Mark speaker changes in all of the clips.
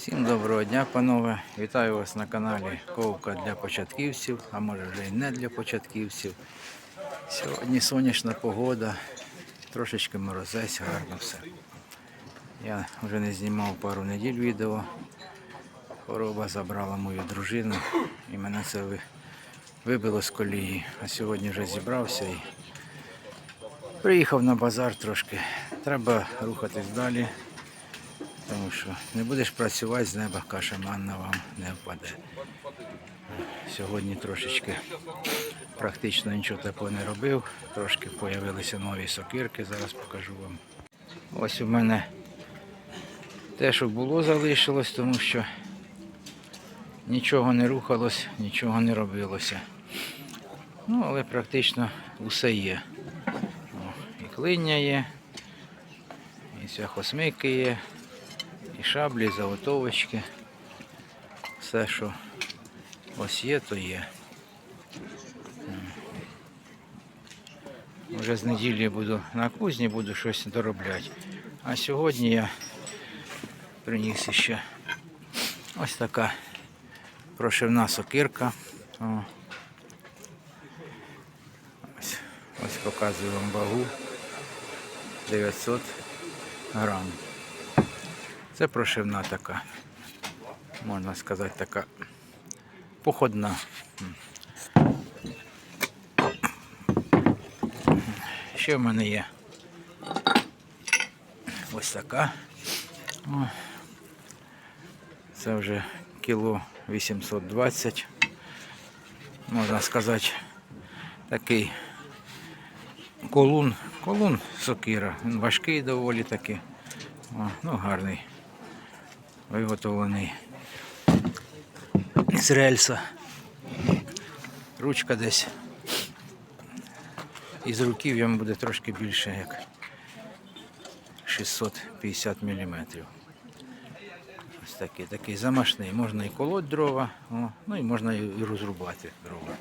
Speaker 1: Всім доброго дня, панове. Вітаю вас на каналі Ковка для початківців, а може вже і не для початківців. Сьогодні сонячна погода, трошечки морозець, гарно все. Я вже не знімав пару неділь відео. Хвороба забрала мою дружину і мене це вибило з колії. А сьогодні вже зібрався і приїхав на базар трошки. Треба рухатись далі. Що не будеш працювати, з неба каша манна вам не впаде. Сьогодні трошечки практично нічого такого не робив. Трошки з'явилися нові сокирки, зараз покажу вам. Ось у мене те, що було, залишилось, тому що нічого не рухалось, нічого не робилося. Ну, але практично усе є. О, і клиння є, і цвяхосмики є, і шаблі, і заготовочки. Все, що ось є, то є. Вже з неділі буду на кузні, буду щось доробляти. А сьогодні я приніс ще ось така прошивна сокирка. О. Ось, ось показую вам вагу 900 грам. Це прошивна така, можна сказати, така походна. Ще в мене є ось така. О, Це вже кіло 820. Можна сказати, такий колун, колун сокира. Він важкий доволі таки. О, ну гарний. Виготовлений з рельса. Ручка десь із руків йому буде трошки більше, як 650 мм. Ось такий, такий замашний. Можна і колоть дрова, о, ну і можна і розрубати дрова.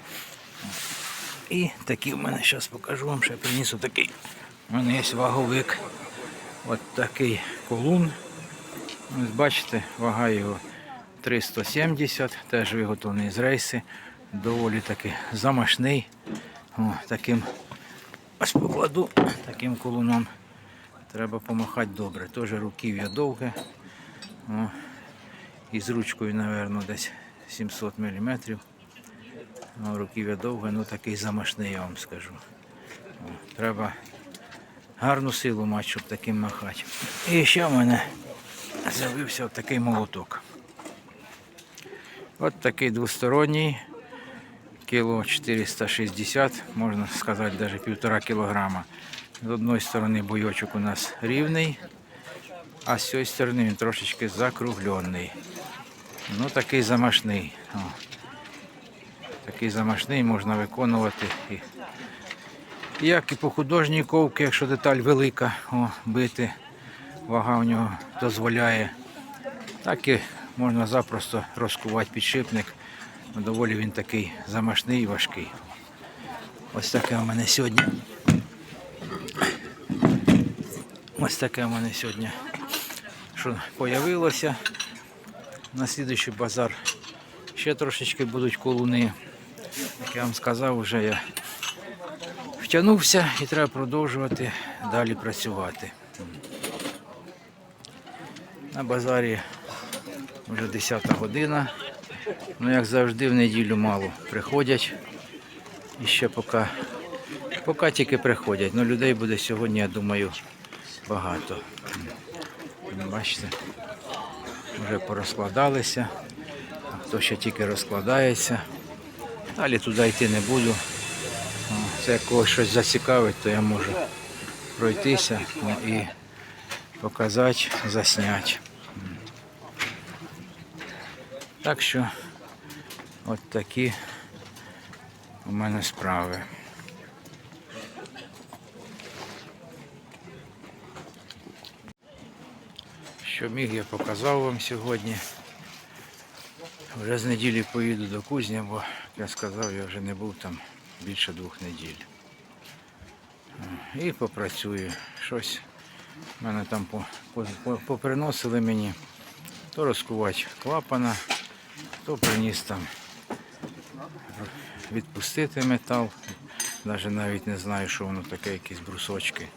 Speaker 1: І такий в мене, зараз покажу вам, ще приніс такий. У мене є ваговик. От такий колун. Ось бачите, вага його 370, теж виготовлений з рейси. Доволі таки замашний. О, таким ось покладу, таким колуном. Треба помахати добре. Теж руків'я довге. О, і з ручкою, мабуть, десь 700 мм. О, руків'я довге, ну такий замашний, я вам скажу. О, треба гарну силу мати, щоб таким махати. І ще в мене з'явився такий молоток. От такий двосторонній, кіло 460, можна сказати, навіть півтора кілограма. З одної сторони бойочок у нас рівний, а з цієї сторони він трошечки закруглений. Ну такий замашний. О. Такий замашний можна виконувати і як і по художній ковці, якщо деталь велика, о, бити, вага у нього дозволяє. Так і можна запросто розкувати підшипник. Ну, Доволі він такий замашний і важкий. Ось таке у мене сьогодні. Ось таке у мене сьогодні, що появилося. На слідуючий базар ще трошечки будуть колуни. Як я вам сказав, вже я втягнувся і треба продовжувати далі працювати. На базарі вже 10 година. Ну, як завжди, в неділю мало приходять. І ще поки, поки тільки приходять. Ну, людей буде сьогодні, я думаю, багато. Бачите, вже порозкладалися, а хто ще тільки розкладається. Далі туди йти не буду. Це як когось щось зацікавить, то я можу пройтися о, і показати, засняти. Так що от такі у мене справи. Що міг, я показав вам сьогодні. Вже з неділі поїду до кузня, бо, як я сказав, я вже не був там більше двох неділь. І попрацюю. Щось мене там по- по- по- поприносили мені. то розкувати клапана, то приніс там відпустити метал. Навіть навіть не знаю, що воно таке, якісь брусочки.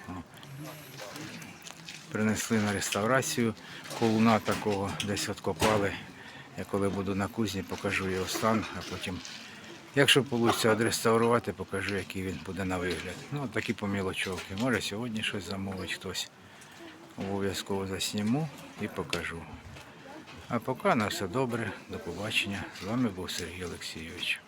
Speaker 1: Принесли на реставрацію колуна такого, десь откопали. Я коли буду на кузні, покажу його стан, а потім, якщо вийде відреставрувати, покажу, який він буде на вигляд. Ну, такі помілочовки. Може сьогодні щось замовить хтось. Обов'язково засніму і покажу. А поки на все добре, до побачення. З вами був Сергій Олексійович.